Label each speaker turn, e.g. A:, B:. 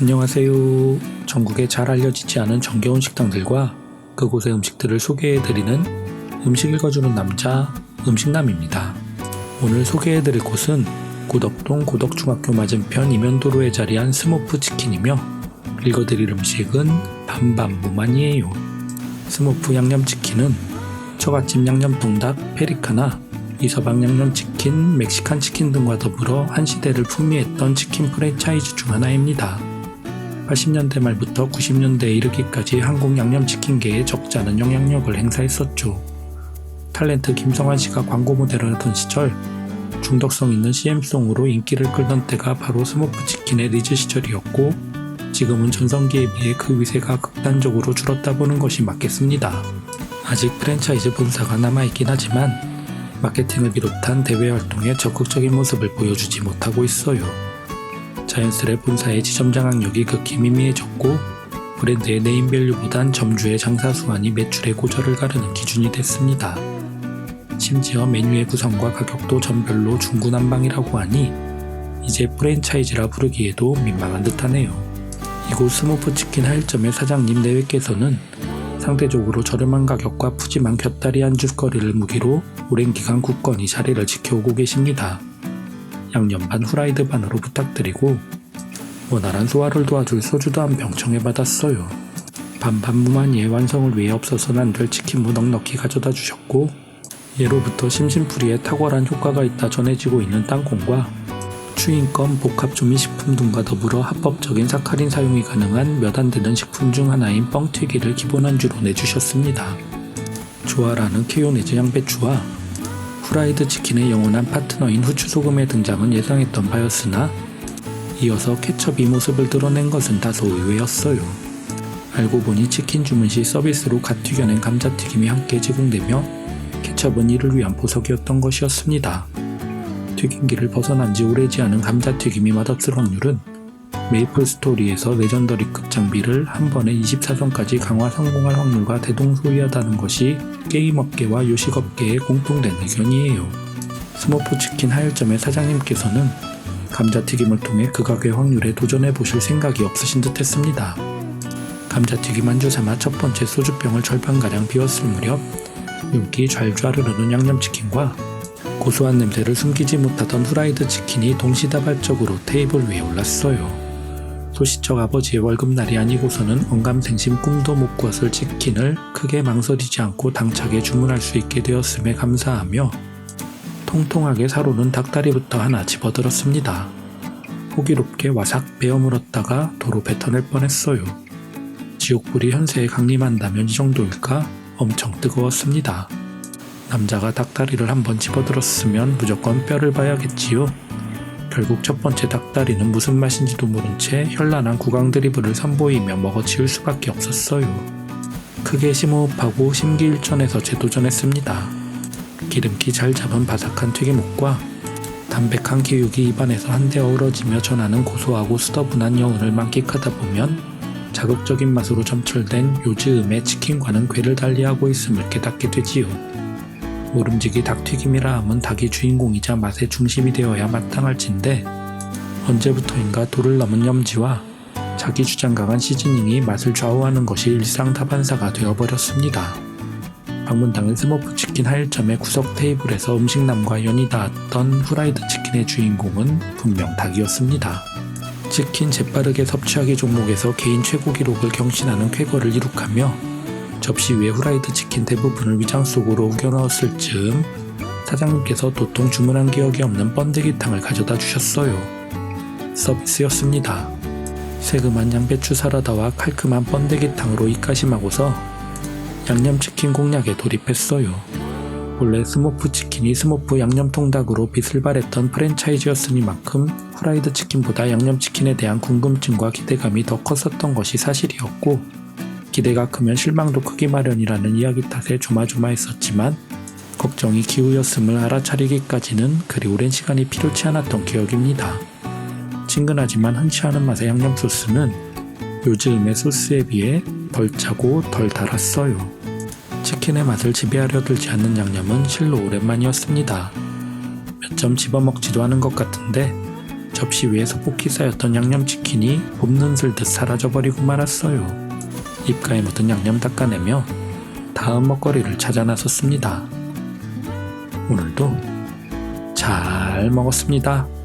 A: 안녕하세요. 전국에 잘 알려지지 않은 정겨운 식당들과 그곳의 음식들을 소개해드리는 음식 읽어주는 남자 음식남입니다. 오늘 소개해드릴 곳은 고덕동 고덕중학교 맞은편 이면도로에 자리한 스모프 치킨이며 읽어드릴 음식은 밤밤무만이에요. 스모프 양념치킨은 처갓집 양념통닭, 페리카나, 이서방 양념치킨, 멕시칸 치킨 등과 더불어 한 시대를 풍미했던 치킨 프랜차이즈 중 하나입니다. 80년대 말부터 90년대에 이르기까지 한국 양념치킨계에 적지 않은 영향력을 행사했었죠. 탤런트 김성환 씨가 광고 모델을 하던 시절 중독성 있는 CM송으로 인기를 끌던 때가 바로 스모프 치킨의 리즈 시절이었고 지금은 전성기에 비해 그 위세가 극단적으로 줄었다 보는 것이 맞겠습니다. 아직 프랜차이즈 본사가 남아있긴 하지만 마케팅을 비롯한 대외 활동에 적극적인 모습을 보여주지 못하고 있어요. 자연스레 본사의 지점 장악력이 극히 미미해졌고 브랜드의 네임밸류보단 점주의 장사 수완이 매출의 고절을 가르는 기준이 됐습니다. 심지어 메뉴의 구성과 가격도 전별로 중구난방이라고 하니 이제 프랜차이즈라 부르기에도 민망한 듯하네요. 이곳 스모프 치킨 하일점의 사장님 내외께서는 상대적으로 저렴한 가격과 푸짐한 곁다리 안주거리를 무기로 오랜 기간 굳건히 자리를 지켜오고 계십니다. 양념 반 후라이드 반으로 부탁드리고 원활한 소화를 도와줄 소주도 한 병 청해받았어요. 반반무만이의 완성을 위해 없어서는 안 될 치킨무 넉넉히 가져다 주셨고 예로부터 심심풀이에 탁월한 효과가 있다 전해지고 있는 땅콩과 추인껌 복합 조미식품 등과 더불어 합법적인 사카린 사용이 가능한 몇 안 되는 식품 중 하나인 뻥튀기를 기본 안주로 내주셨습니다. 조아라는 케요네즈 양배추와 후라이드 치킨의 영원한 파트너인 후추소금의 등장은 예상했던 바였으나 이어서 케첩이 모습을 드러낸 것은 다소 의외였어요. 알고 보니 치킨 주문 시 서비스로 갓 튀겨낸 감자튀김이 함께 제공되며 케첩은 이를 위한 보석이었던 것이었습니다. 튀김기를 벗어난 지 오래지 않은 감자튀김이 맛없을 확률은 메이플 스토리에서 레전더리급 장비를 한 번에 24선까지 강화 성공할 확률과 대동소이하다는 것이 게임업계와 요식업계의 공통된 의견이에요. 스모프 치킨 하일점의 사장님께서는 감자튀김을 통해 극악의 확률에 도전해 보실 생각이 없으신 듯 했습니다. 감자튀김 안주 삼아 첫 번째 소주병을 절반가량 비웠을 무렵 윤기 좌르르 흐르는 양념치킨과 고소한 냄새를 숨기지 못하던 후라이드 치킨이 동시다발적으로 테이블 위에 올랐어요. 소시적 아버지의 월급날이 아니고서는 언감생심 꿈도 못 꾸었을 치킨을 크게 망설이지 않고 당차게 주문할 수 있게 되었음에 감사하며 통통하게 사로는 닭다리부터 하나 집어들었습니다. 호기롭게 와삭 베어 물었다가 도로 뱉어낼 뻔했어요. 지옥불이 현세에 강림한다면 이 정도일까? 엄청 뜨거웠습니다. 남자가 닭다리를 한번 집어들었으면 무조건 뼈를 봐야겠지요. 결국 첫 번째 닭다리는 무슨 맛인지도 모른 채 현란한 구강 드리블을 선보이며 먹어치울 수밖에 없었어요. 크게 심호흡하고 심기일전해서 재도전했습니다. 기름기 잘 잡은 바삭한 튀김옷과 담백한 기육이 입안에서 한데 어우러지며 전하는 고소하고 수더분한 여운을 만끽하다 보면 자극적인 맛으로 점철된 요즈음의 치킨과는 궤를 달리하고 있음을 깨닫게 되지요. 모름지기 닭튀김이라 함은 닭이 주인공이자 맛의 중심이 되어야 마땅할진데 언제부터인가 도를 넘은 염지와 자기 주장 강한 시즈닝이 맛을 좌우하는 것이 일상 다반사가 되어버렸습니다. 방문당은 스모프 치킨 하일점의 구석 테이블에서 음식남과 연이 닿았던 후라이드 치킨의 주인공은 분명 닭이었습니다. 치킨 재빠르게 섭취하기 종목에서 개인 최고 기록을 경신하는 쾌거를 이룩하며 접시 위에 후라이드 치킨 대부분을 위장 속으로 우겨 넣었을 즈음 사장님께서 도통 주문한 기억이 없는 번데기탕을 가져다 주셨어요. 서비스였습니다. 새금한 양배추 사라다와 칼끔한 번데기탕으로 입가심하고서 양념치킨 공략에 돌입했어요. 원래 스모프 치킨이 스모프 양념통닭으로 빛을 발했던 프랜차이즈였으니만큼 후라이드 치킨보다 양념치킨에 대한 궁금증과 기대감이 더 컸었던 것이 사실이었고 기대가 크면 실망도 크기 마련이라는 이야기 탓에 조마조마했었지만 걱정이 기우였음을 알아차리기까지는 그리 오랜 시간이 필요치 않았던 기억입니다. 친근하지만 흔치 않은 맛의 양념 소스는 요즘의 소스에 비해 덜 짜고 덜 달았어요. 치킨의 맛을 지배하려 들지 않는 양념은 실로 오랜만이었습니다. 몇 점 집어먹지도 않은 것 같은데 접시 위에서 볶히 쌓였던 양념치킨이 봄눈 슬 듯 사라져버리고 말았어요. 입가에 묻은 양념 닦아내며 다음 먹거리를 찾아 나섰습니다. 오늘도 잘 먹었습니다.